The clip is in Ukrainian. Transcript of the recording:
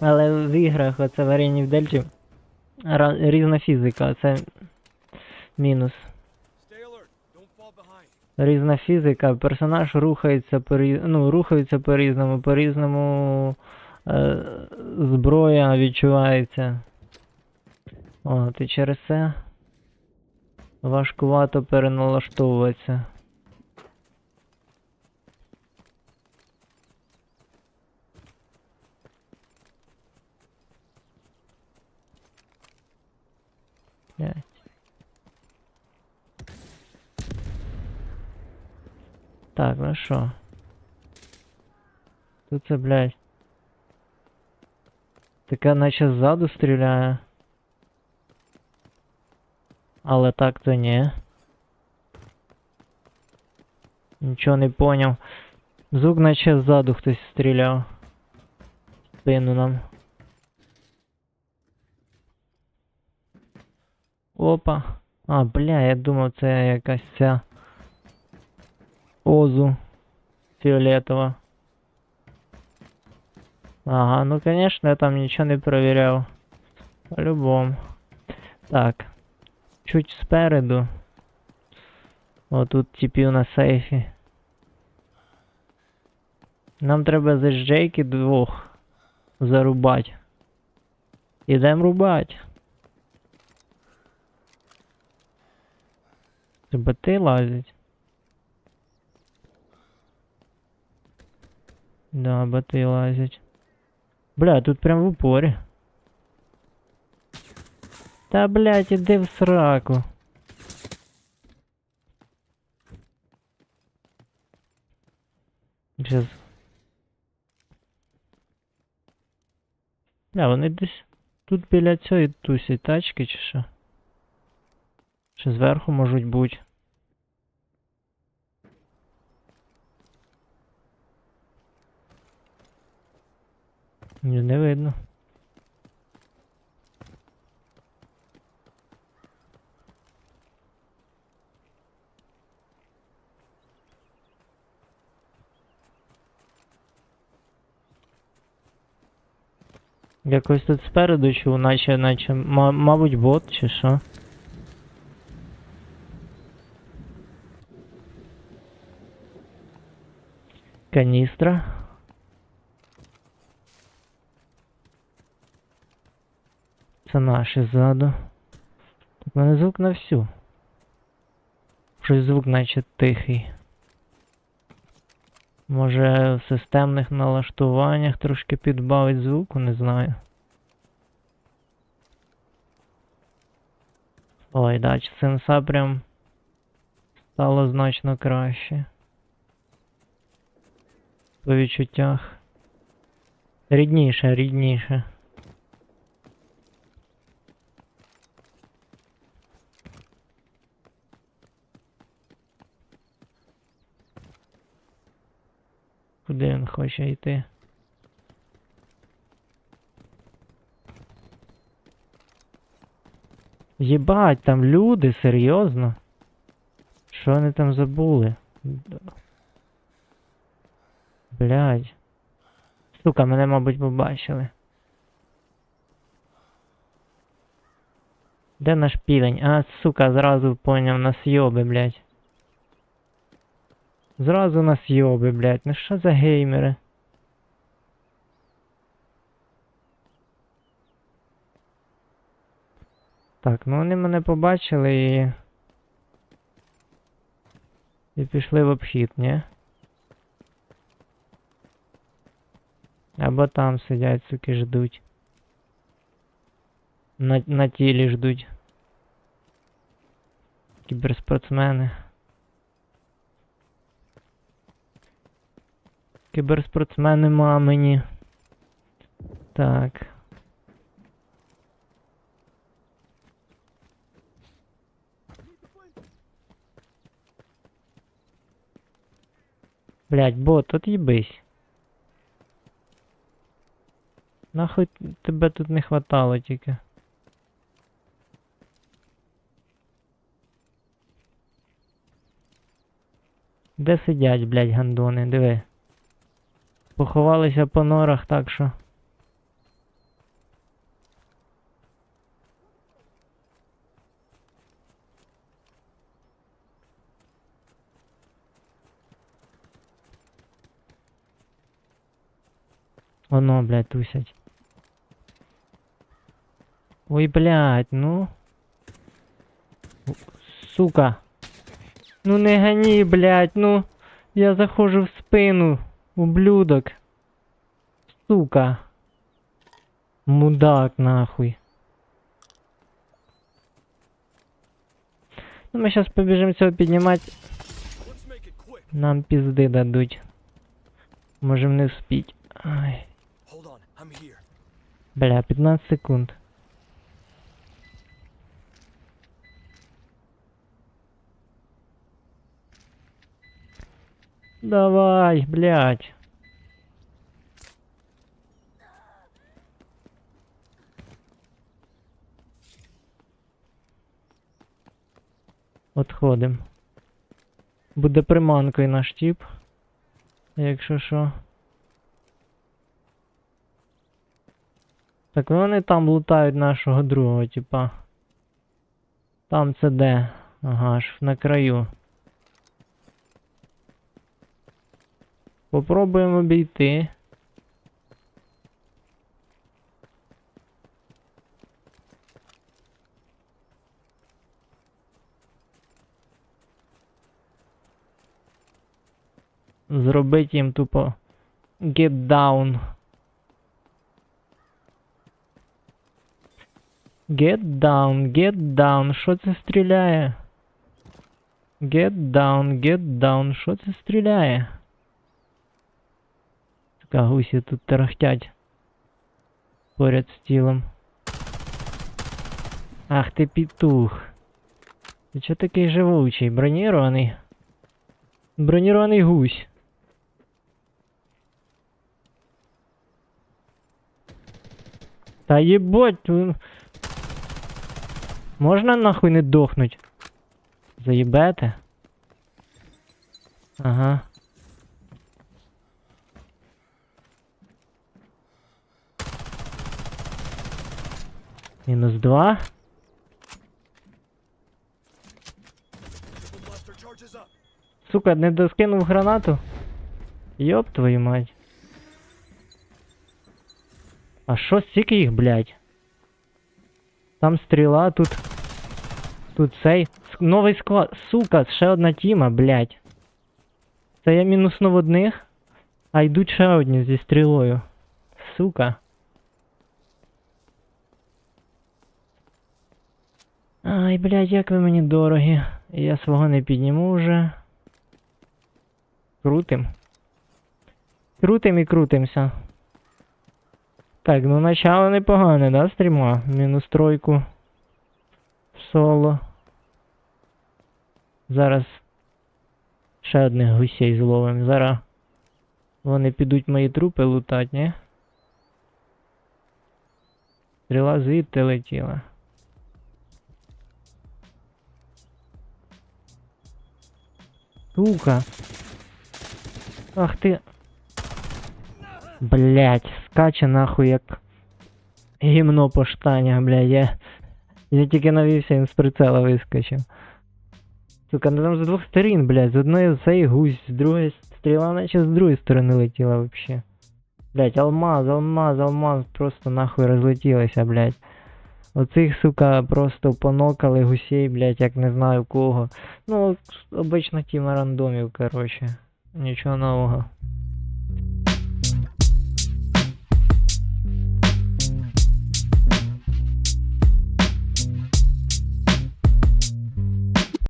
Але в іграх оце варені в дельті різна фізика, це мінус. Різна фізика, персонаж рухається по ну, рухається по-різному, по-різному е, зброя відчувається. От, і через це важкувато переналаштовуватися. Блядь. Так, ну що? Тут це, блядь. Таке наче ззаду стріляє. Але так то ні. Нічого не поняв. Звук наче ззаду хтось стріляв. В Спину нам. Опа. А, бля, я думав це якась ця. Озу. Фіолетова. Ага, ну конечно, я там нічого не перевіряв. По-любому. Так. Чуть спереду. О, тут типів на сейфі. Нам треба за Джейки двох зарубать. Ідем рубать. Це боти лазять. Да, боти лазять. Бля, тут прям в упорі. Та блядь, іди в сраку. Сейчас. Бля, вони десь тут біля цієї тусі тачки чи що? Чи зверху можуть бути? Ні, не видно. Якось тут спереду чув, наче, наче, ма- мабуть, бот чи що. Каністра. Це наші ззаду. В мене звук на всю. Щось звук наче тихий. Може в системних налаштуваннях трошки підбавить звуку, не знаю. Ой, да, сенса прям стало значно краще. По відчуттях. Рідніше, рідніше. Куди він хоче йти? Єбать, там люди, серйозно? Що вони там забули? Блядь. Сука, мене, мабуть, побачили. Де наш півень? А, сука, зразу поняв, нас йоби, блядь. Зразу нас йоби, блядь. Ну що за геймери? Так, ну вони мене побачили і. І пішли в обхід, ні? Або там сидять, суки, ждуть. На, на тілі ждуть. Кіберспортсмени. Кіберспортсмени мамині. Так. Блять, бот, тут їбись. Нахуй тебе тут не хватало тільки. Де сидять, блядь, гандони, диви. Поховалися по норах так що. оно блядь, тусять. Ой, блядь, ну. Сука. Ну не гони, блядь, ну. Я заходжу в спину, ублюдок. Сука. Мудак, нахуй. Ну, ми зараз побіжимо цього піднімати. Let's make it quick. Нам пізди дадуть. Можем не вспіть. Ай. Hold on, I'm here. Бля, 15 секунд. Давай, блядь. Отходим. Буде приманкою наш тіп. Якщо що. Так вони там лутають нашого другого, типа. Там це де? Ага, аж на краю. Попробуємо обійти. Зробити їм тупо get down. Get down, get down. Що це стріляє? Get down, get down. Що це стріляє? Така гусі тут тарахтять. Поряд з тілом. Ах ти петух. Ти чо такий живучий? Бронірований? Бронірований гусь. Та єбать, ви- Можна нахуй не дохнуть? Заїбете? Ага. Мінус два. Сука, не доскинув гранату. Йоп твою мать. А що стільки їх, блядь? Там стріла, тут. Тут цей. Новий склад. Сука, ще одна тіма, блядь. Це я мінуснув одних, а йдуть ще одні зі стрілою. Сука. Ай, блядь, як ви мені дорогі. Я свого не підніму вже. Крутим. Крутим і крутимся. Так, ну начало непогане, да, стріма? Мінус тройку. Соло. Зараз ще одних гусей зловим. Зараз вони підуть мої трупи лутать, ні? Стріла звідти летіла. Сука. Ах ти. Блять, скаче нахуй як гімно по штанях, блядь, я. Я тільки навівся, він з прицела вискочив. Сука, ну там з двох сторін, блядь, з одної цей гусь, з другої стріла, наче з другої сторони летіла вообще. Блять, алмаз, алмаз, алмаз, просто нахуй розлетілися, блядь. Оцих, сука, просто понокали гусей, блядь, як не знаю кого. Ну, обично тіма рандомів, короче. Нічого нового.